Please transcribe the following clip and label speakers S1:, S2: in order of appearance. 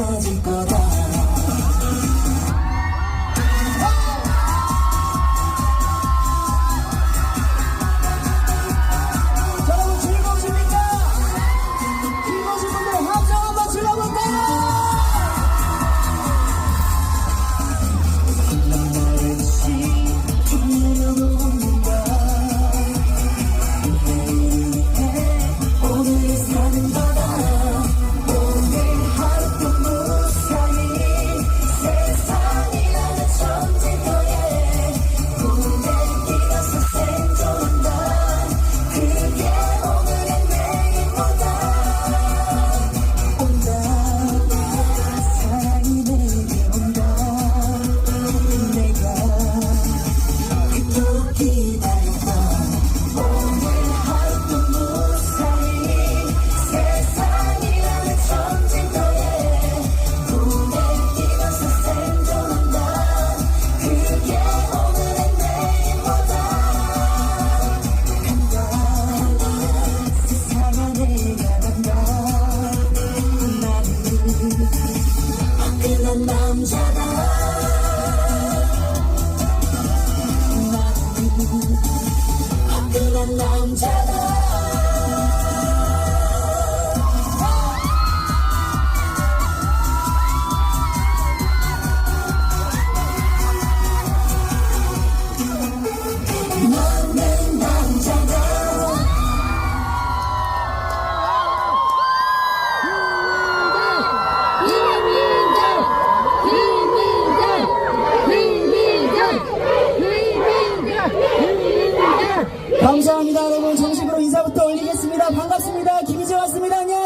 S1: 사라질 거다. 어떤 남자가 나도 화끈한 남자가 반갑습니다. 김희재 왔습니다. 안녕하세요